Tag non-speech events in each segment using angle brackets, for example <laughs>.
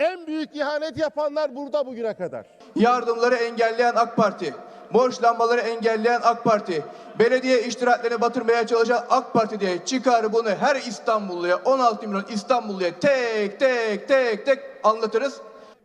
en büyük ihanet yapanlar burada bugüne kadar. Yardımları engelleyen AK Parti, borçlanmaları engelleyen AK Parti, belediye iştiraklerini batırmaya çalışan AK Parti diye çıkar bunu her İstanbulluya, 16 milyon İstanbulluya tek tek tek tek anlatırız.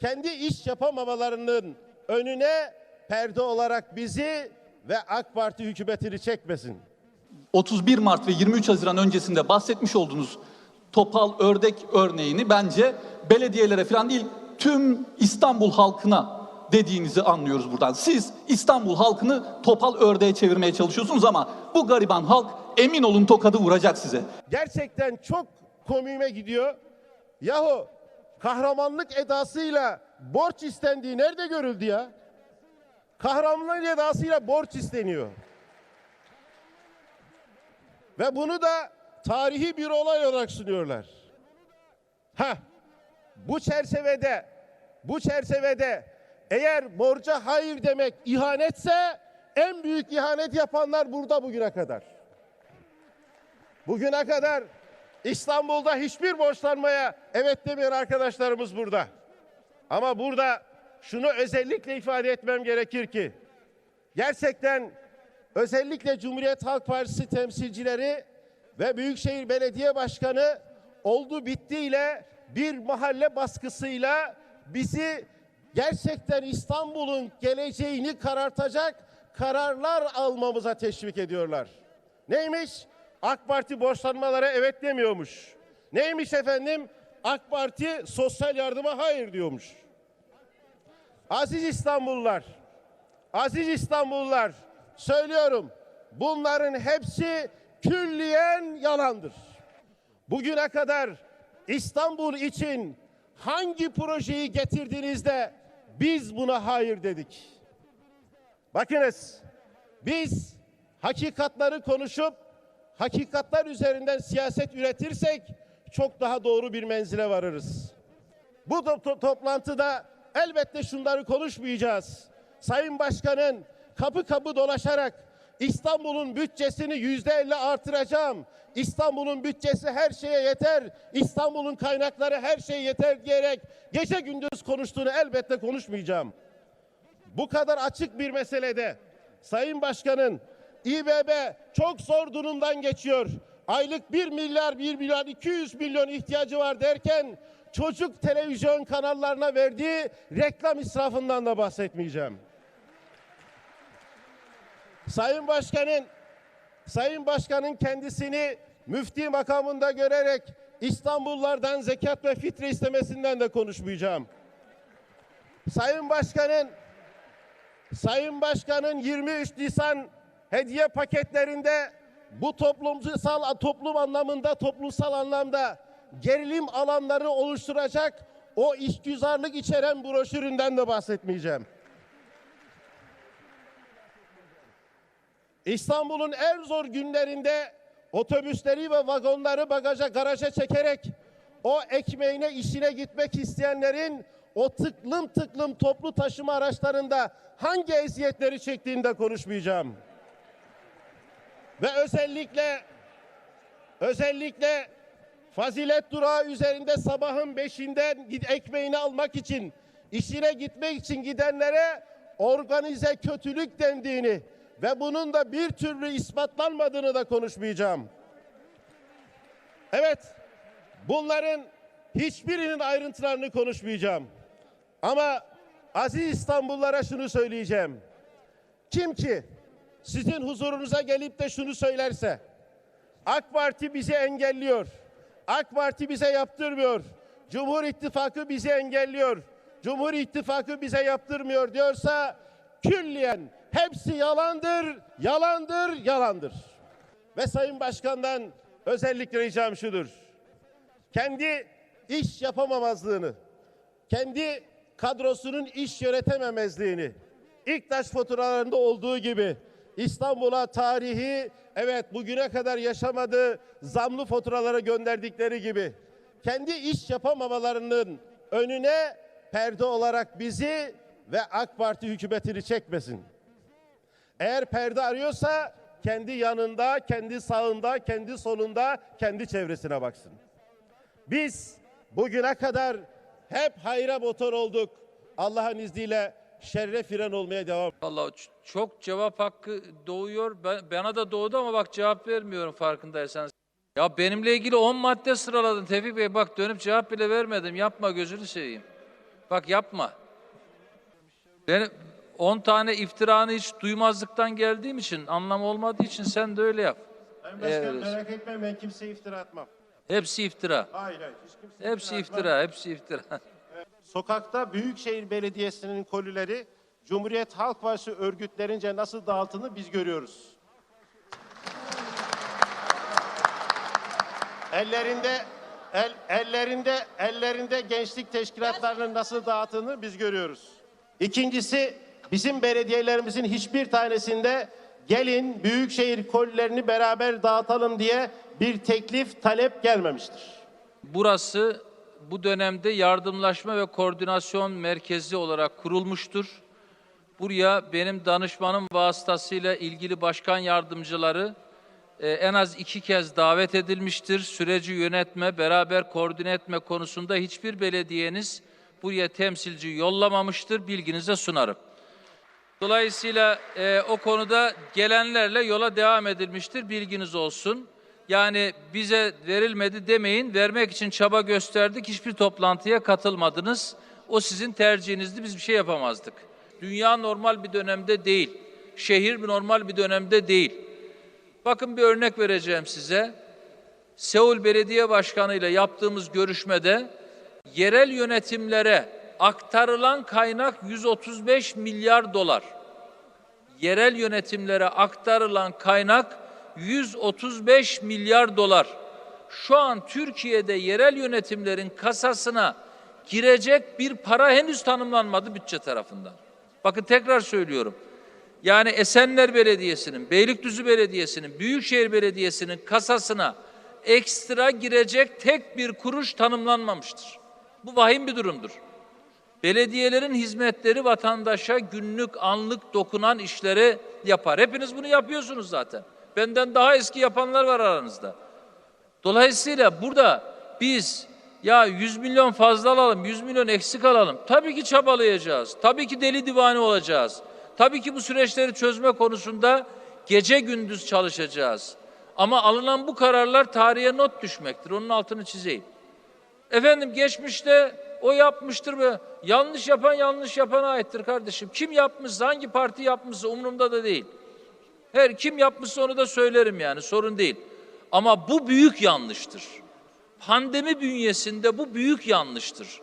Kendi iş yapamamalarının önüne perde olarak bizi ve AK Parti hükümetini çekmesin. 31 Mart ve 23 Haziran öncesinde bahsetmiş olduğunuz topal ördek örneğini bence belediyelere falan değil tüm İstanbul halkına dediğinizi anlıyoruz buradan. Siz İstanbul halkını topal ördeğe çevirmeye çalışıyorsunuz ama bu gariban halk emin olun tokadı vuracak size. Gerçekten çok komiğime gidiyor. Yahu kahramanlık edasıyla borç istendiği nerede görüldü ya? Kahramanlık edasıyla borç isteniyor. Ve bunu da tarihi bir olay olarak sunuyorlar. Ha, bu çerçevede, bu çerçevede eğer borca hayır demek ihanetse en büyük ihanet yapanlar burada bugüne kadar. Bugüne kadar İstanbul'da hiçbir borçlanmaya evet demeyen arkadaşlarımız burada. Ama burada şunu özellikle ifade etmem gerekir ki gerçekten özellikle Cumhuriyet Halk Partisi temsilcileri ve Büyükşehir Belediye Başkanı oldu bittiyle bir mahalle baskısıyla bizi gerçekten İstanbul'un geleceğini karartacak kararlar almamıza teşvik ediyorlar. Neymiş? AK Parti borçlanmalara evet demiyormuş. Neymiş efendim? AK Parti sosyal yardıma hayır diyormuş. Aziz İstanbullular, aziz İstanbullular söylüyorum bunların hepsi külliyen yalandır. Bugüne kadar İstanbul için hangi projeyi getirdiğinizde biz buna hayır dedik. Bakınız biz hakikatları konuşup hakikatler üzerinden siyaset üretirsek çok daha doğru bir menzile varırız. Bu to- to- toplantıda elbette şunları konuşmayacağız. Sayın Başkan'ın kapı kapı dolaşarak İstanbul'un bütçesini yüzde elli artıracağım. İstanbul'un bütçesi her şeye yeter. İstanbul'un kaynakları her şeye yeter diyerek gece gündüz konuştuğunu elbette konuşmayacağım. Bu kadar açık bir meselede Sayın Başkan'ın İBB çok zor durumdan geçiyor. Aylık 1 milyar 1 milyar 200 milyon ihtiyacı var derken çocuk televizyon kanallarına verdiği reklam israfından da bahsetmeyeceğim. Sayın Başkan'ın Sayın Başkan'ın kendisini müfti makamında görerek İstanbullardan zekat ve fitre istemesinden de konuşmayacağım. Sayın Başkan'ın Sayın Başkan'ın 23 Nisan hediye paketlerinde bu toplumsal toplum anlamında toplumsal anlamda gerilim alanları oluşturacak o işgüzarlık içeren broşüründen de bahsetmeyeceğim. İstanbul'un en zor günlerinde otobüsleri ve vagonları bagaja garaja çekerek o ekmeğine işine gitmek isteyenlerin o tıklım tıklım toplu taşıma araçlarında hangi eziyetleri çektiğini de konuşmayacağım. Ve özellikle özellikle fazilet durağı üzerinde sabahın beşinden ekmeğini almak için işine gitmek için gidenlere organize kötülük dendiğini ve bunun da bir türlü ispatlanmadığını da konuşmayacağım. Evet, bunların hiçbirinin ayrıntılarını konuşmayacağım. Ama aziz İstanbullulara şunu söyleyeceğim. Kim ki sizin huzurunuza gelip de şunu söylerse, AK Parti bizi engelliyor, AK Parti bize yaptırmıyor, Cumhur İttifakı bizi engelliyor, Cumhur İttifakı bize yaptırmıyor diyorsa külliyen hepsi yalandır, yalandır, yalandır. Ve Sayın Başkan'dan özellikle ricam şudur. Kendi iş yapamamazlığını, kendi kadrosunun iş yönetememezliğini, ilk taş faturalarında olduğu gibi İstanbul'a tarihi, evet bugüne kadar yaşamadığı zamlı faturalara gönderdikleri gibi kendi iş yapamamalarının önüne perde olarak bizi ve AK Parti hükümetini çekmesin. Eğer perde arıyorsa kendi yanında, kendi sağında, kendi solunda, kendi çevresine baksın. Biz bugüne kadar hep hayra motor olduk. Allah'ın izniyle şerre fren olmaya devam. Vallahi ç- çok cevap hakkı doğuyor. Ben, bana da doğdu ama bak cevap vermiyorum farkındaysanız. Ya benimle ilgili 10 madde sıraladın Tevfik Bey. Bak dönüp cevap bile vermedim. Yapma gözünü seveyim. Bak yapma. Ben 10 tane iftiranı hiç duymazlıktan geldiğim için, anlam olmadığı için sen de öyle yap. Sayın Başkan, Evet. merak etme ben kimseye iftira atmam. Hepsi iftira. Hayır hayır. Hiç kimseye Hepsi atmam. iftira, hepsi iftira. <laughs> Sokakta Büyükşehir Belediyesi'nin kolileri Cumhuriyet Halk Partisi örgütlerince nasıl dağıtını biz görüyoruz. Ellerinde el, ellerinde ellerinde gençlik teşkilatlarının nasıl dağıtını biz görüyoruz. İkincisi bizim belediyelerimizin hiçbir tanesinde gelin büyükşehir kolilerini beraber dağıtalım diye bir teklif talep gelmemiştir. Burası bu dönemde yardımlaşma ve koordinasyon merkezi olarak kurulmuştur. Buraya benim danışmanım vasıtasıyla ilgili başkan yardımcıları e, en az iki kez davet edilmiştir. Süreci yönetme, beraber koordine etme konusunda hiçbir belediyeniz buraya temsilci yollamamıştır. Bilginize sunarım. Dolayısıyla e, o konuda gelenlerle yola devam edilmiştir. Bilginiz olsun. Yani bize verilmedi demeyin. Vermek için çaba gösterdik. Hiçbir toplantıya katılmadınız. O sizin tercihinizdi. Biz bir şey yapamazdık. Dünya normal bir dönemde değil. Şehir normal bir dönemde değil. Bakın bir örnek vereceğim size. Seul Belediye Başkanı ile yaptığımız görüşmede yerel yönetimlere aktarılan kaynak 135 milyar dolar. Yerel yönetimlere aktarılan kaynak 135 milyar dolar. Şu an Türkiye'de yerel yönetimlerin kasasına girecek bir para henüz tanımlanmadı bütçe tarafından. Bakın tekrar söylüyorum. Yani Esenler Belediyesi'nin, Beylikdüzü Belediyesi'nin, Büyükşehir Belediyesi'nin kasasına ekstra girecek tek bir kuruş tanımlanmamıştır. Bu vahim bir durumdur. Belediyelerin hizmetleri vatandaşa günlük, anlık dokunan işleri yapar. Hepiniz bunu yapıyorsunuz zaten. Benden daha eski yapanlar var aranızda. Dolayısıyla burada biz ya 100 milyon fazla alalım, 100 milyon eksik alalım. Tabii ki çabalayacağız. Tabii ki deli divane olacağız. Tabii ki bu süreçleri çözme konusunda gece gündüz çalışacağız. Ama alınan bu kararlar tarihe not düşmektir. Onun altını çizeyim. Efendim geçmişte o yapmıştır mı? Yanlış yapan yanlış yapana aittir kardeşim. Kim yapmışsa, hangi parti yapmışsa umurumda da değil. Her kim yapmışsa onu da söylerim yani sorun değil. Ama bu büyük yanlıştır. Pandemi bünyesinde bu büyük yanlıştır.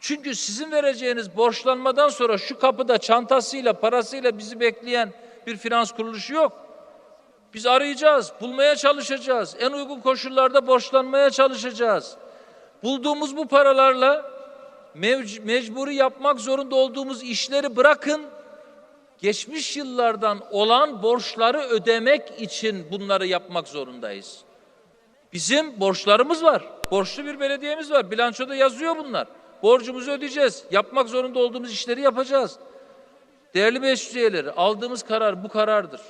Çünkü sizin vereceğiniz borçlanmadan sonra şu kapıda çantasıyla, parasıyla bizi bekleyen bir finans kuruluşu yok. Biz arayacağız, bulmaya çalışacağız. En uygun koşullarda borçlanmaya çalışacağız. Bulduğumuz bu paralarla mecburi yapmak zorunda olduğumuz işleri bırakın. Geçmiş yıllardan olan borçları ödemek için bunları yapmak zorundayız. Bizim borçlarımız var. Borçlu bir belediyemiz var. Bilançoda yazıyor bunlar. Borcumuzu ödeyeceğiz. Yapmak zorunda olduğumuz işleri yapacağız. Değerli meclis aldığımız karar bu karardır.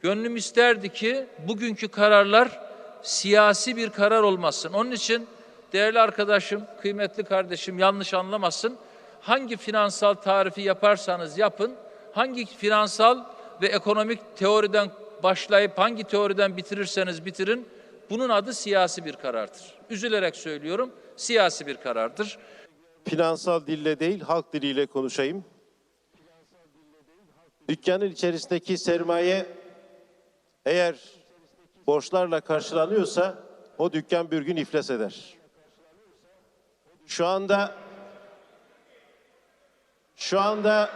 Gönlüm isterdi ki bugünkü kararlar siyasi bir karar olmasın. Onun için değerli arkadaşım, kıymetli kardeşim yanlış anlamasın. Hangi finansal tarifi yaparsanız yapın, hangi finansal ve ekonomik teoriden başlayıp hangi teoriden bitirirseniz bitirin, bunun adı siyasi bir karardır. Üzülerek söylüyorum, siyasi bir karardır. Finansal dille değil halk diliyle konuşayım. Dükkanın içerisindeki sermaye eğer borçlarla karşılanıyorsa o dükkan bir gün iflas eder. Şu anda şu anda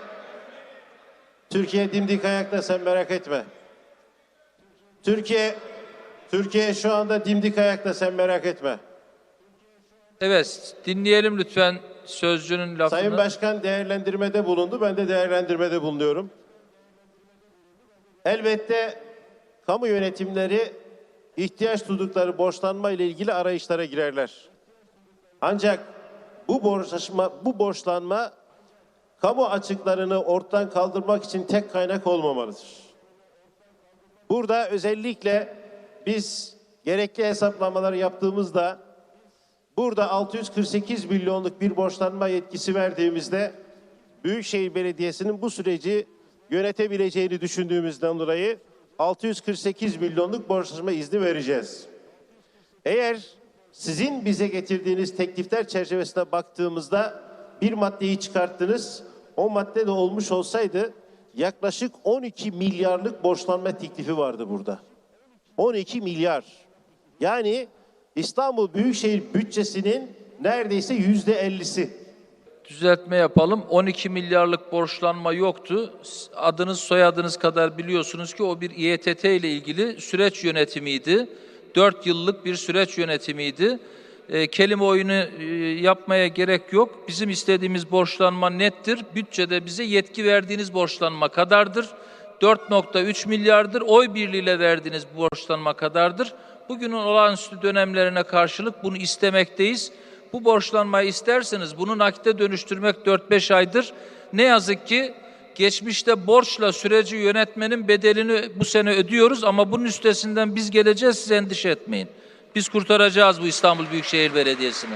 Türkiye dimdik ayakta sen merak etme. Türkiye Türkiye şu anda dimdik ayakta sen merak etme. Evet, dinleyelim lütfen sözcünün lafını. Sayın Başkan değerlendirmede bulundu. Ben de değerlendirmede bulunuyorum. Elbette kamu yönetimleri ihtiyaç duydukları borçlanma ile ilgili arayışlara girerler. Ancak bu borçlanma, bu borçlanma kamu açıklarını ortadan kaldırmak için tek kaynak olmamalıdır. Burada özellikle biz gerekli hesaplamaları yaptığımızda Burada 648 milyonluk bir borçlanma yetkisi verdiğimizde Büyükşehir Belediyesi'nin bu süreci yönetebileceğini düşündüğümüzden dolayı 648 milyonluk borçlanma izni vereceğiz. Eğer sizin bize getirdiğiniz teklifler çerçevesine baktığımızda bir maddeyi çıkarttınız. O madde de olmuş olsaydı yaklaşık 12 milyarlık borçlanma teklifi vardı burada. 12 milyar. Yani İstanbul Büyükşehir bütçesinin neredeyse yüzde ellisi. Düzeltme yapalım. 12 milyarlık borçlanma yoktu. Adınız soyadınız kadar biliyorsunuz ki o bir İETT ile ilgili süreç yönetimiydi. 4 yıllık bir süreç yönetimiydi. E, kelime oyunu e, yapmaya gerek yok. Bizim istediğimiz borçlanma nettir. Bütçede bize yetki verdiğiniz borçlanma kadardır. 4.3 milyardır. Oy birliğiyle verdiğiniz borçlanma kadardır. Bugünün olağanüstü dönemlerine karşılık bunu istemekteyiz. Bu borçlanmayı isterseniz bunu nakite dönüştürmek 4-5 aydır. Ne yazık ki geçmişte borçla süreci yönetmenin bedelini bu sene ödüyoruz ama bunun üstesinden biz geleceğiz siz endişe etmeyin. Biz kurtaracağız bu İstanbul Büyükşehir Belediyesi'ni.